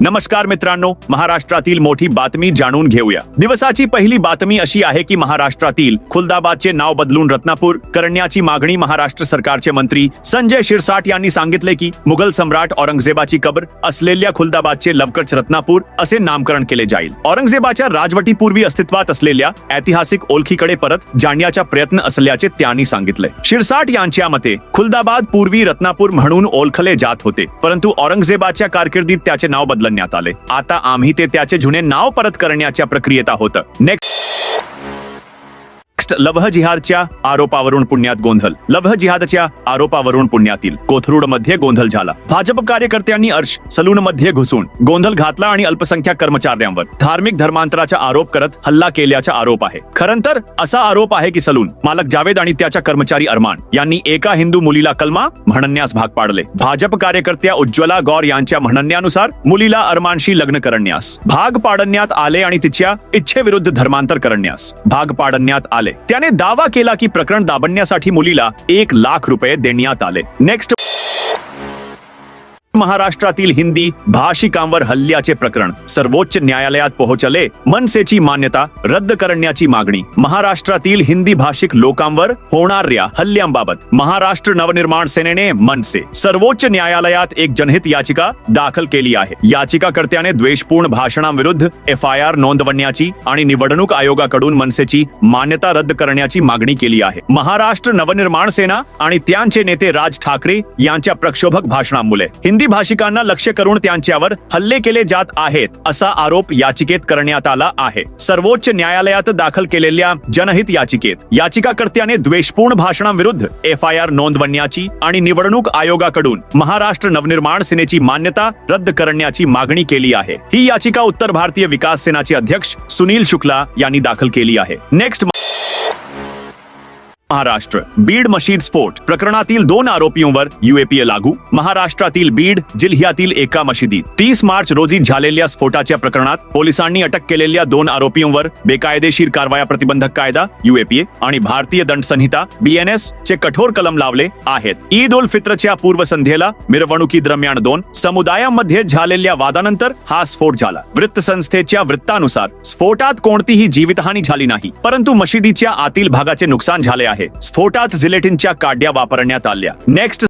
नमस्कार मित्रांनो महाराष्ट्रातील मोठी बातमी जाणून घेऊया. दिवसाची पहिली बातमी अशी आहे की महाराष्ट्रातील खुलदाबादचे नाव बदलून रत्नापूर करण्याची मागणी महाराष्ट्र सरकारचे मंत्री संजय शिरसाट यांनी सांगितले की मुघल सम्राट औरंगजेबाची कबर असलेल्या खुलदाबादचे लवकरच रत्नापूर असे नामकरण केले जाईल. औरंगजेबाच्या राजवटीपूर्वी अस्तित्वात असलेल्या ऐतिहासिक ओळखीकडे परत जाण्याचा प्रयत्न असल्याचे त्यांनी सांगितले. शिरसाट यांच्या मते खुलदाबाद पूर्वी रत्नापूर म्हणून ओळखले जात होते परंतु औरंगजेबाच्या कारकिर्दीत त्याचे नाव बदलण्यात आले. आता आम्ही ते त्याचे जुने नाव परत करण्याच्या प्रक्रियेत आहोत. नेक्स्ट लव्ह जिहादच्या आरोपावरून पुण्यात गोंधळ लव्ह जिहादच्या आरोपावरून पुण्यातील कोथरूडमध्ये गोंधळ झाला. भाजप कार्यकर्त्यांनी अर्श सलून मध्ये घुसून गोंधळ घातला आणि अल्पसंख्याक कर्मचाऱ्यांवर धार्मिक धर्मांतराचा आरोप करत हल्ला केल्याचा आरोप आहे. खरं तर असा आरोप आहे की सलून मालक जावेद आणि त्याच्या कर्मचारी अरमान यांनी एका हिंदू मुलीला कलमा म्हणण्यास भाग पाडले. भाजप कार्यकर्त्या उज्ज्वला गौर यांच्या म्हणण्यानुसार मुलीला अरमानशी लग्न करण्यास भाग पाडण्यात आले आणि तिच्या इच्छेविरुद्ध धर्मांतर करण्यास भाग पाडण्यात आले. त्याने दावा केला की प्रकरण दाबण्यासाठी मुलीला एक लाख रुपये देण्यात आले. नेक्स्ट महाराष्ट्रातील हिंदी भाषिकांवर हल्ल्याचे प्रकरण सर्वोच्च न्यायालयात पोहोचले. मनसेची मान्यता रद्द करण्याची मागणी. महाराष्ट्रातील हिंदी भाषिक लोकांवर होणाऱ्या हल्ल्यांबाबत महाराष्ट्र नवनिर्माण सेनेने मनसे सर्वोच्च न्यायालयात एक जनहित याचिका दाखल केली आहे. याचिकाकर्त्याने द्वेषपूर्ण भाषणांविरुद्ध एफ आय आर नोंदवण्याची आणि निवडणूक आयोगाकडून मनसेची मान्यता रद्द करण्याची मागणी केली आहे. महाराष्ट्र नवनिर्माण सेना आणि त्यांचे नेते राज ठाकरे यांच्या प्रक्षोभक भाषणामुळे हिंदी भाषिकांना लक्ष्य करून त्यांच्यावर हल्ले केले जात आहेत असा आरोप याचिकेत करण्यात आला आहे. सर्वोच्च न्यायालयात दाखल केलेल्या जनहित याचिकेत याचिकाकर्त्याने द्वेषपूर्ण भाषणांविरुद्ध एफ आय आर नोंदवण्याची आणि निवडणूक आयोगाकडून महाराष्ट्र नवनिर्माण सेनेची मान्यता रद्द करण्याची मागणी केली आहे. ही याचिका उत्तर भारतीय विकास सेनाचे अध्यक्ष सुनील शुक्ला यांनी दाखल केली आहे. नेक्स्ट महाराष्ट्र. बीड मशीद स्फोट. प्रकरणातील दोन आरोपींवर युएपीए लागू. महाराष्ट्रातील बीड जिल्ह्यातील एका मशिदीत. तीस मार्च रोजी झालेल्या स्फोटाच्या प्रकरणात पोलिसांनी अटक केलेल्या दोन आरोपींवर बेकायदेशीर कारवाया प्रतिबंधक कायदा युएपीए आणि भारतीय दंड संहिता बीएनएस चे कठोर कलम लावले आहेत. ईद उल फित्रच्या पूर्वसंध्येला मिरवणुकी दरम्यान दोन समुदायांमध्ये झालेल्या वादानंतर हा स्फोट झाला. वृत्तसंस्थेच्या वृत्तानुसार स्फोटात कोणतीही जीवितहानी झाली नाही. परंतु मशिदीच्या आतील भागाचे नुकसान झाले आहे. स्फोटात जिलेटिनच्या काड्या वापरण्यात आल्या. नेक्स्ट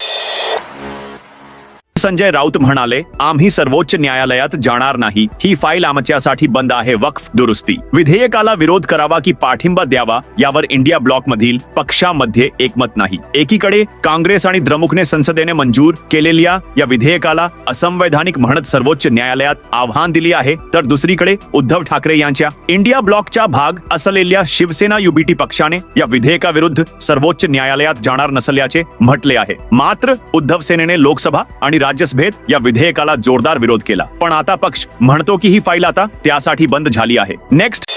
संजय राऊत म्हणाले आम्ही सर्वोच्च न्यायालयात जाणार नाही. ही फाईल आमच्यासाठी बंद आहे वक्फ दुरुस्ती. विधेयकाला विरोध करावा की पाठिंबा द्यावा यावर इंडिया ब्लॉक मधील पक्षामध्ये एकमत नाही. एकीकडे काँग्रेस आणि द्रमुकने संसदेने मंजूर केलेल्या या विधेयकाला असंवैधानिक म्हणत सर्वोच्च न्यायालयात आव्हान दिली आहे तर दुसरीकडे उद्धव ठाकरे यांच्या इंडिया ब्लॉकचा भाग असलेल्या शिवसेना युबीटी पक्षाने या विधेयकाविरुद्ध सर्वोच्च न्यायालयात जाणार नसल्याचे म्हटले आहे. मात्र उद्धव सेनेने लोकसभा आणि राज्यसभेत या विधेयकाला जोरदार विरोध केला. पण आता पक्ष म्हणतो की ही फाईल आता त्यासाठी बंद झाली आहे. नेक्स्ट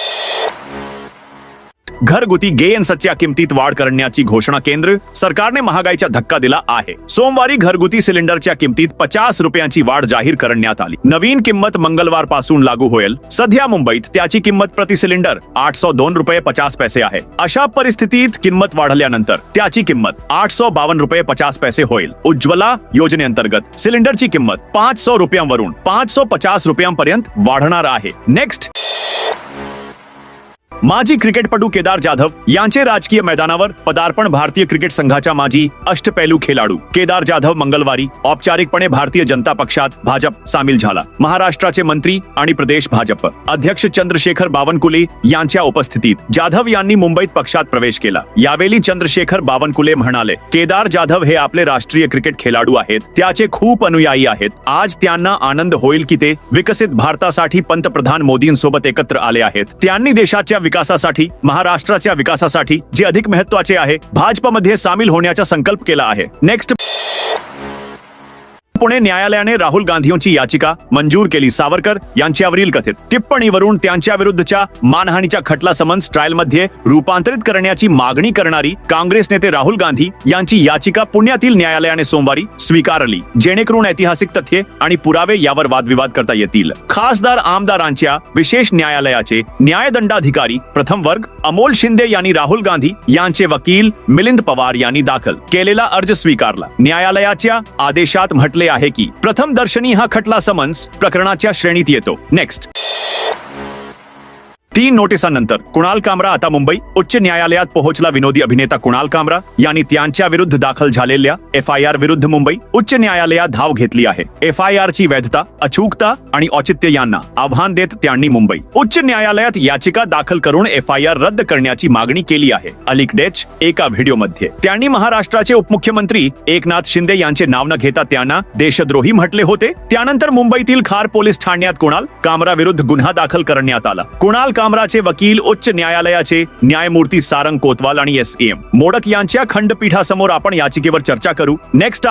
घरगुती गॅसच्या किमतीत वाढ करण्याची घोषणा केंद्र सरकारने महागाईचा धक्का दिला आहे. सोमवारी घरगुती सिलेंडरच्या किमतीत पचास रुपयांची वाढ जाहीर करण्यात आली. नवीन किंमत मंगळवारपासून लागू होईल. सध्या मुंबईत त्याची किंमत प्रति सिलेंडर आठ सौ दोन रुपये पचास पैसे आहे. अशा परिस्थितीत किंमत वाढल्यानंतर त्याची किंमत आठ सौ बावन्न रुपये पचास पैसे होईल. उज्ज्वला योजनेअंतर्गत सिलेंडरची किंमत पाच सौ रुपयांवरून पाच सौ पचास रुपयांपर्यंत वाढणार आहे. नेक्स्ट. माजी क्रिकेटपटू केदार जाधव यांचे राजकीय मैदानावर पदार्पण भारतीय क्रिकेट संघाच्या माजी अष्टपैलू खेळाडू केदार जाधव मंगळवारी औपचारिकपणे भारतीय जनता पक्षात भाजप सामील झाला. महाराष्ट्राचे मंत्री आणि प्रदेश भाजप अध्यक्ष चंद्रशेखर बावनकुले यांच्या उपस्थितीत जाधव यांनी मुंबईत पक्षात प्रवेश केला. यावेळी चंद्रशेखर बावनकुले म्हणाले केदार जाधव हे आपले राष्ट्रीय क्रिकेट खेळाडू आहेत. त्याचे खूप अनुयायी आहेत. आज त्यांना आनंद होईल की ते विकसित भारतासाठी पंतप्रधान मोदींसोबत एकत्र आले आहेत. त्यांनी देशाच्या विकासासाठी महाराष्ट्राच्या विकासासाठी जे अधिक महत्त्वाचे आहे भाजपमध्ये सामील होण्याचा संकल्प केला आहे. नेक्स्ट पुणे न्यायालयाने राहुल गांधींची याचिका मंजूर केली. सावरकर यांच्यावरील कथित. टिप्पणीवरून त्यांच्या विरुद्धच्या मानहानीच्या खटला समन्स ट्रायलमध्ये रूपांतरित करण्याची मागणी करणारी काँग्रेस नेते राहुल गांधी यांची याचिका पुण्यातील न्यायालयाने सोमवारी स्वीकारली. जेणेकरून ऐतिहासिक तथ्ये आणि पुरावे यावर वादविवाद करता येतील. खासदार आमदारांच्या विशेष न्यायालयाचे न्यायदंडाधिकारी प्रथम वर्ग अमोल शिंदे यांनी राहुल गांधी यांचे वकील मिलिंद पवार यांनी दाखल केलेला अर्ज स्वीकारला. न्यायालयाच्या आदेशात म्हटले आहे की प्रथम दर्शनी हा खटला समन्स प्रकरणाच्या श्रेणीत येतो. नेक्स्ट तीन नोटिसांनंतर कुणाल कामरा आता मुंबई उच्च न्यायालयात पोहोचला विनोदी अभिनेता कुणाल कामरा यांनी त्यांच्या विरुद्ध दाखल झालेल्या एफ आय आर विरुद्ध मुंबई उच्च न्यायालयात धाव घेतली आहे. एफ आय आर ची वैधता अचूकता आणि औचित्य यांना आव्हान देत त्यांनी मुंबई उच्च न्यायालयात याचिका दाखल करून एफ आय आर रद्द करण्याची मागणी केली आहे. अलीकडेच एका व्हिडिओमध्ये त्यांनी महाराष्ट्राचे उपमुख्यमंत्री एकनाथ शिंदे यांचे नाव न घेता त्यांना देशद्रोही म्हटले होते. त्यानंतर मुंबईतील खार पोलीस ठाण्यात कुणाल कामरा विरुद्ध गुन्हा दाखल करण्यात आला. कुणाल कामराचे वकील उच्च न्यायालयाचे न्यायमूर्ती सारंग कोतवाल आणि एस एम. मोडक यांच्या खंडपीठासमोर आपण याचिकेवर चर्चा करू. नेक्स्ट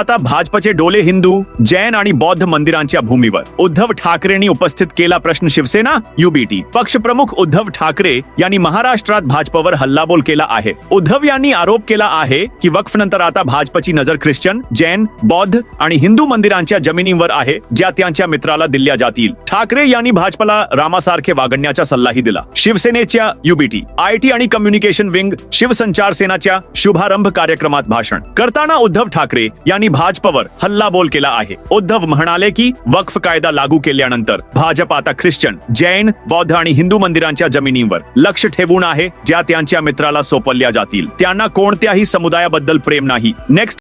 आता भाजपचे डोले हिंदू जैन आणि बौद्ध मंदिरांच्या भूमीवर उद्धव ठाकरेंनी उपस्थित केला प्रश्न शिवसेना युबीटी पक्षप्रमुख उद्धव ठाकरे यांनी महाराष्ट्रात भाजपवर हल्लाबोल केला आहे. उद्धव यांनी आरोप केला आहे की वक्फ नंतर आता भाजपची नजर ख्रिश्चन जैन बौद्ध आणि हिंदू मंदिरांच्या जमिनींवर आहे ज्या त्यांच्या मित्राला दिल्या जातील. ठाकरे यांनी भाजपला रामासारखे वागण्याचा सल्लाही दिला. शिवसेनेच्या युबीटी आयटी आणि कम्युनिकेशन विंग शिवसंचार सेनाच्या शुभारंभ कार्यक्रमात भाषण. करताना उद्धव ठाकरे यांनी भाजपवर हल्लाबोल केला आहे. उद्धव म्हणाले की वक्फ कायदा लागू केल्यानंतर भाजप आता ख्रिश्चन जैन बौद्ध आणि हिंदू मंदिरांच्या जमिनींवर लक्ष ठेवून आहे ज्या त्यांच्या मित्राला सोपवल्या जातील. त्यांना कोणत्याही समुदायाबद्दल प्रेम नाही. नेक्स्ट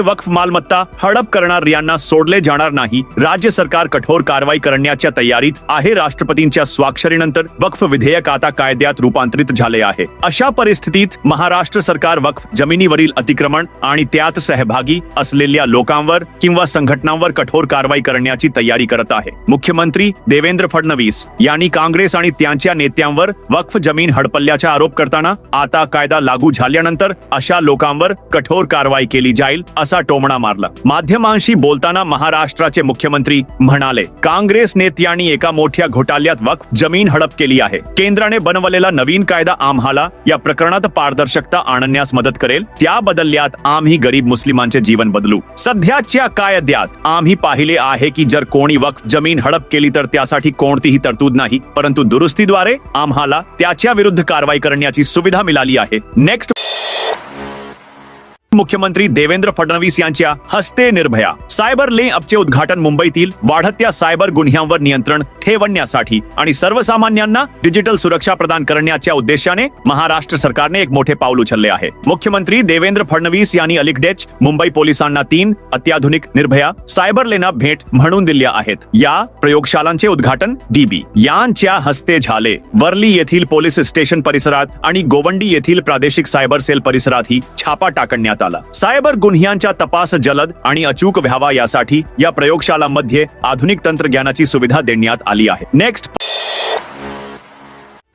वक्फ मालमत्ता हडप करणार यांना सोडले जाणार नाही. राज्य सरकार कठोर कारवाई करण्याच्या तयारीत आहे. राष्ट्रपतींच्या स्वाक्षरीनंतर वक्फ विधेयक आता कायद्यात रूपांतरित झाले आहे. अशा परिस्थितीत महाराष्ट्र सरकार वक्फ जमिनीवरील अतिक्रमण आणि त्यात सहभागी असलेल्या लोकांवर किंवा संघटनांवर कठोर कारवाई करण्याची तयारी करत आहे. मुख्यमंत्री देवेंद्र फडणवीस यांनी काँग्रेस आणि त्यांच्या नेत्यांवर वक्फ जमीन हडपल्याचा आरोप करताना आता कायदा लागू झाल्यानंतर अशा लोकांवर कठोर कारवाई केली जाईल असा टोमणा मारला. माध्यमांशी बोलताना महाराष्ट्राचे मुख्यमंत्री म्हणाले काँग्रेस नेत्यांनी एका मोठ्या घोटाळ्यात वक्फ जमीन हडप केली आहे. केंद्राने बनवलेला नवीन कायदा आम्हाला या प्रकरणात पारदर्शकता आणण्यास मदत करेल. त्या बदल्यात आम्ही गरीब मुस्लिमांचे जीवन बदलू. सध्याच्या कायद्यात आम्ही पाहिले आहे की जर कोणी वक्फ जमीन हडप केली तर त्यासाठी कोणतीही तरतूद नाही. परंतु दुरुस्तीद्वारे आम्हाला त्याच्या विरुद्ध कारवाई करण्याची सुविधा मिळाली आहे. नेक्स्ट मुख्यमंत्री देवेंद्र फडणवीस यांच्या हस्ते निर्भया. सायबर ले अपचे उद्घाटन मुंबईतील वाढत्या सायबर गुन्ह्यांवर नियंत्रण ठेवण्यासाठी आणि सर्वसामान्यांना डिजिटल सुरक्षा प्रदान करण्याच्या उद्देशाने महाराष्ट्र सरकारने एक मोठे पाऊल उचलले आहे. मुख्यमंत्री देवेंद्र फडणवीस यांनी अलिकडेच मुंबई पोलिसांना तीन अत्याधुनिक निर्भया सायबर लेना भेट म्हणून दिल्या आहेत. या प्रयोगशालांचे उद्घाटन डीबी. यांच्या हस्ते झाले. वर्ली येथील पोलीस स्टेशन परिसरात आणि गोवंडी येथील प्रादेशिक सायबर सेल परिसरातही छापा टाकण्यात आला. सायबर गुन्ह्यांचा तपास जलद आणि अचूक व्हावा यासाठी या प्रयोगशालांमध्ये आधुनिक तंत्रज्ञानाची सुविधा देण्यात आली आहे. नेक्स्ट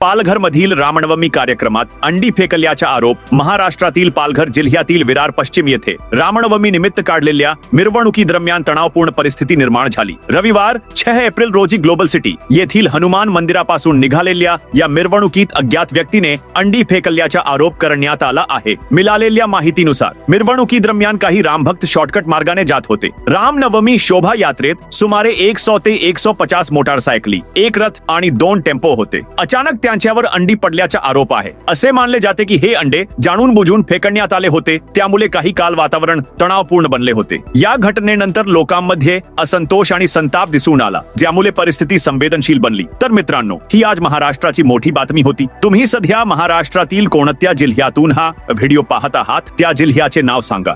पालघर मधील रामनवमी कार्यक्रमात अंडी फेकल्याचा आरोप महाराष्ट्रातील पालघर जिल्ह्यातील विरार पश्चिम येथे. रामनवमी निमित्त काढलेल्या मिरवणुकी दरम्यान तणावपूर्ण परिस्थिती निर्माण झाली. रविवार छह एप्रिल रोजी ग्लोबल सिटी येथील हनुमान मंदिरापासून निघालेल्या या मिरवणुकीत अज्ञात व्यक्तीने अंडी फेकल्याचा आरोप करण्यात आला आहे. मिळालेल्या माहितीनुसार मिरवणुकी दरम्यान काही रामभक्त शॉर्टकट मार्गाने जात होते. रामनवमी शोभा यात्रेत सुमारे एक सौ ते एक सौ पचास मोटारसायकली एक रथ आणि दोन टेम्पो होते. अचानक त्या त्यांच्यावर अंडी पडल्याचा आरोप आहे. असे मानले जाते की हे अंडे जाणून बुजून फेकण्यात आले होते. त्यामुळे काही काल वातावरण तणावपूर्ण बनले होते. या घटनेनंतर लोकांमध्ये असंतोष आणि संताप दिसून आला ज्यामुळे परिस्थिती संवेदनशील बनली. तर मित्रांनो ही आज महाराष्ट्राची मोठी बातमी होती. तुम्ही सध्या महाराष्ट्रातील कोणत्या जिल्ह्यातून हा व्हिडिओ पाहत आहात? त्या जिल्ह्याचे नाव सांगा.